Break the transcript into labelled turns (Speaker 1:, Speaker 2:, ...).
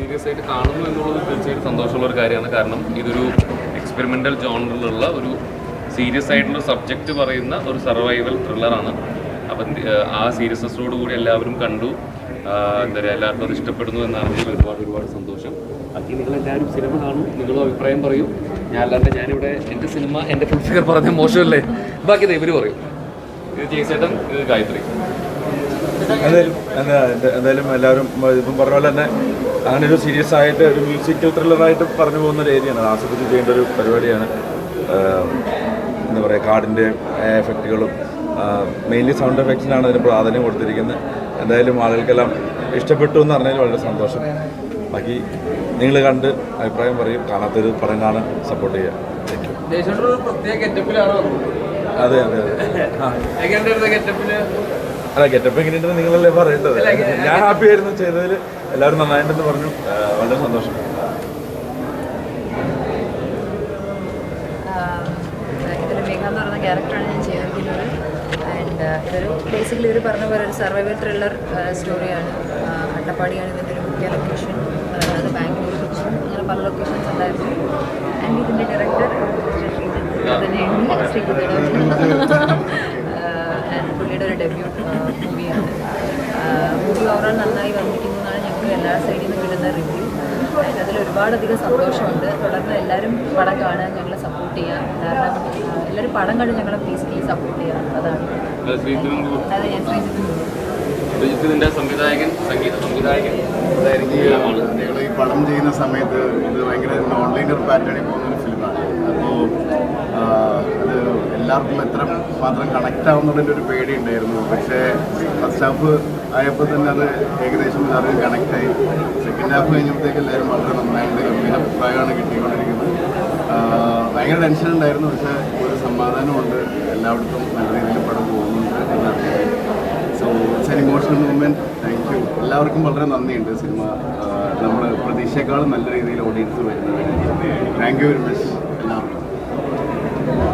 Speaker 1: Serious ആയിട്ട് കാണുന്നു എന്നുള്ളത് തീർച്ചയായിട്ടും സന്തോഷമുള്ള ഒരു കാര്യമാണ്. കാരണം ഇതൊരു എക്സ്പെരിമെന്റൽ ജോണറിലുള്ള ഒരു സീരിയസ് ആയിട്ടുള്ള സബ്ജക്റ്റ് പറയുന്ന ഒരു സർവൈവൽ ത്രില്ലറാണ് അപ്പം ആ സീരിയസ്നെസ്സോട് കൂടി എല്ലാവരും കണ്ടു. എന്താ പറയുക എല്ലാവർക്കും അത് ഇഷ്ടപ്പെടുന്നു എന്നാണെങ്കിൽ ഒരുപാട് ഒരുപാട് സന്തോഷം. ബാക്കി നിങ്ങളെല്ലാവരും സിനിമ കാണും നിങ്ങളും അഭിപ്രായം പറയും. ഞാൻ അല്ലാണ്ട് ഞാനിവിടെ എന്റെ സിനിമ എന്റെ ഫുൾ ഫിഗർ പറഞ്ഞ മോശമല്ലേ? ബാക്കി ഇവർ പറയും. ഇത് ജയ്സേട്ടൻ ഇത് ഗായത്രി.
Speaker 2: എന്തായാലും എന്താ എന്താ- എന്തായാലും എല്ലാവരും ഇപ്പം പറഞ്ഞ പോലെ തന്നെ അങ്ങനെ ഒരു സീരിയസ് ആയിട്ട് ഒരു മ്യൂസിക്കൽ ത്രില്ലറായിട്ട് പറഞ്ഞു പോകുന്ന ഒരു ഏരിയയാണ്. ആസ്വദിച്ച് ചെയ്യേണ്ട ഒരു പരിപാടിയാണ്. എന്താ പറയുക കാടിന്റെ എഫക്റ്റുകളും മെയിൻലി സൗണ്ട് എഫക്ട്സിനാണ് അതിന് പ്രാധാന്യം കൊടുത്തിരിക്കുന്നത്. എന്തായാലും ആളുകൾക്കെല്ലാം ഇഷ്ടപ്പെട്ടു എന്ന് പറഞ്ഞതിൽ വളരെ സന്തോഷം. ബാക്കി നിങ്ങൾ കണ്ട് അഭിപ്രായം പറയും. കാണാത്തൊരു പടം കാണാൻ സപ്പോർട്ട് ചെയ്യുക. താങ്ക് യു അതെ അതെ അതെ. അല്ല ഗെറ്റപ്പ് എങ്ങനെയുണ്ടെന്ന് നിങ്ങളല്ലേ പറയേണ്ടത്? ഞാൻ ഹാപ്പി ആയിരുന്നു ചെയ്തതിൽ എല്ലാവരും നന്നായിട്ടുണ്ടെന്ന് പറഞ്ഞു. വളരെ സന്തോഷം.
Speaker 3: ക്യാരക്ടറാണ് ഞാൻ ചെയ്തിരിക്കുന്നത്. ആൻഡ് ഇതൊരു ബേസിക്കലി ഇവർ പറഞ്ഞ പോലെ ഒരു സർവൈവൽ ത്രില്ലർ സ്റ്റോറിയാണ് അട്ടപ്പാടിയാണ് ഇതിന്റെ ഒരു മുഖ്യ ലൊക്കേഷൻ അത് ബാംഗ്ലൂർ ലൊക്കേഷൻ അങ്ങനെ പല ലൊക്കേഷൻസ് ഉണ്ടായിരുന്നു. ആൻഡ് ഇതിന്റെ ഡയറക്ടർ തന്നെയാണ് ശ്രീകുട്ടിയുടെ പുള്ളിയുടെ ഒരു ഡെബ്യൂട്ട് മൂവിയാണ് മൂവി ഓവറോൾ നന്നായി വന്നിരിക്കുന്നു എന്നാണ് ഞങ്ങൾക്ക് എല്ലാ സൈഡിൽ നിന്ന് കിട്ടുന്ന റിവ്യൂ അതിൽ ഒരുപാടധികം സന്തോഷമുണ്ട്. തുടർന്ന് എല്ലാവരും പടം കാണാൻ ഞങ്ങളെ സപ്പോർട്ട് ചെയ്യാം കാരണം ആ, എല്ലാവരും പടം കണ്ട് ഞങ്ങളെ പീസ്ഫുള്ളി സപ്പോർട്ട് ചെയ്യാം അതാണ്. അതെ ഞാൻ ശ്രീജിത്ത്
Speaker 1: ഇതിന്റെ സംവിധായകൻ സംഗീത സംവിധായകൻ
Speaker 4: ഞങ്ങൾ ഈ പടം ചെയ്യുന്ന സമയത്ത് ഇത് ഭയങ്കര നോൺ ലീനിയർ പാറ്റേണിൽ പോകുന്ന ഒരു ഫിലിമാണ് അപ്പോൾ അത് എല്ലാവർക്കും എത്ര മാത്രം കണക്റ്റ് ആവുന്നതിന്റെ ഒരു പേടി ഉണ്ടായിരുന്നു. പക്ഷേ ഫസ്റ്റ് ഹാഫ് ആയപ്പോൾ തന്നെ അത് ഏകദേശം എല്ലാവരും കണക്റ്റ് ആയി. സെക്കൻഡ് ഹാഫ് കഴിഞ്ഞപ്പോഴത്തേക്ക് എല്ലാവരും വളരെ നന്നായിട്ട് ഗംഭീര അഭിപ്രായമാണ് കിട്ടിക്കൊണ്ടിരിക്കുന്നത്. ഭയങ്കര ടെൻഷൻ ഉണ്ടായിരുന്നു. പക്ഷേ ഒരു സമാധാനമുണ്ട്. എല്ലായിടത്തും നല്ല രീതിയിൽ പടം പോകുന്നുണ്ട് എന്നറിയാം so it's an emotional movement thank you എല്ലാവർക്കും വളരെ നന്ദിയുണ്ട് സിനിമ. നമ്മൾ പ്രതീക്ഷയെക്കാളും നല്ല രീതിയിൽ ഓഡിയൻസ് വരുന്നത്. Thank you very much